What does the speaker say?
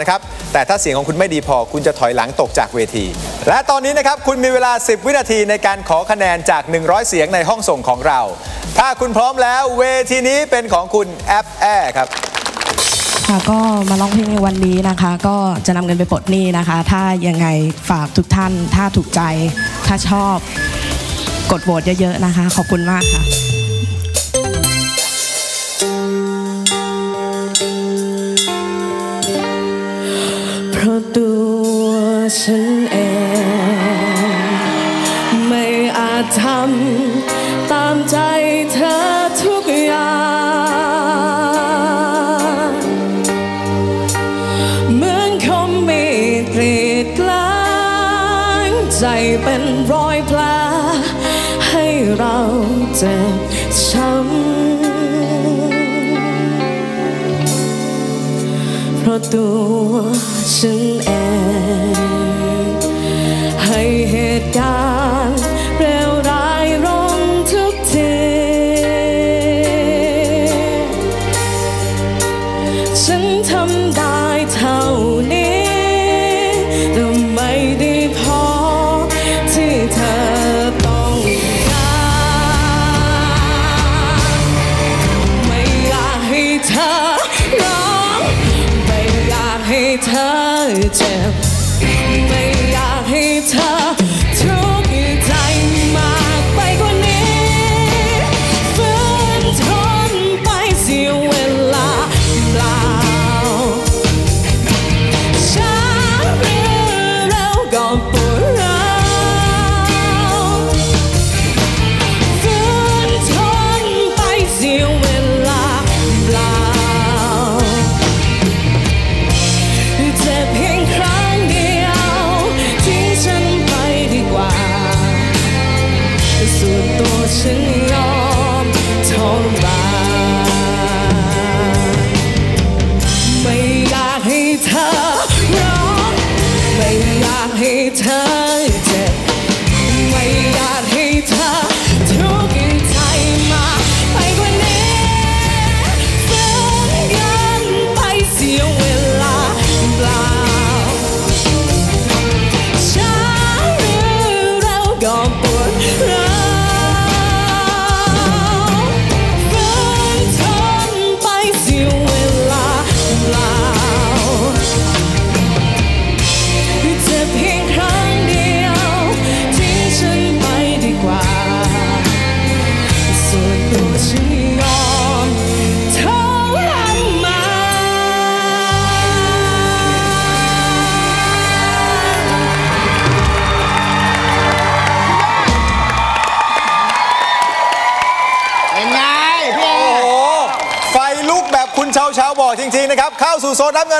นะครับ แต่ถ้าเสียงของคุณไม่ดีพอ คุณจะถอยหลังตกจากเวที และตอนนี้นะครับคุณมีเวลา 10 วินาทีในการขอคะแนนจาก 100 เสียงในห้องส่งของเรา ถ้าคุณพร้อมแล้วเวทีนี้เป็นของคุณแอปแอครับค่ะก็มาร้องเพลงในวันนี้นะคะ ก็จะนำเงินไปปลดหนี้นะคะ ถ้ายังไงฝากทุกท่าน ถ้าถูกใจ ถ้าชอบ กดโหวตเยอะๆนะคะ ขอบคุณมากค่ะ เพราะตัวฉันเอง ไม่อาจทำตามใจเธอทุกอย่าง เหมือนคมมีดกรีดกลางใจเป็นรอยแผลให้เราเจ็บช้ำ ราะตัวฉันเองให้เหตุการณ์เร็วร้ายร้องทุกทีฉันทำได้เท่า เธอเจ็บไม่อยากให้เธอ อย ฉันยอมทรมานเป็นไงพี่โอ้โห ไฟลุกแบบคุณเชาเชาๆบอกจริง ๆ นะครับ เข้าสู่โซนรับเงิน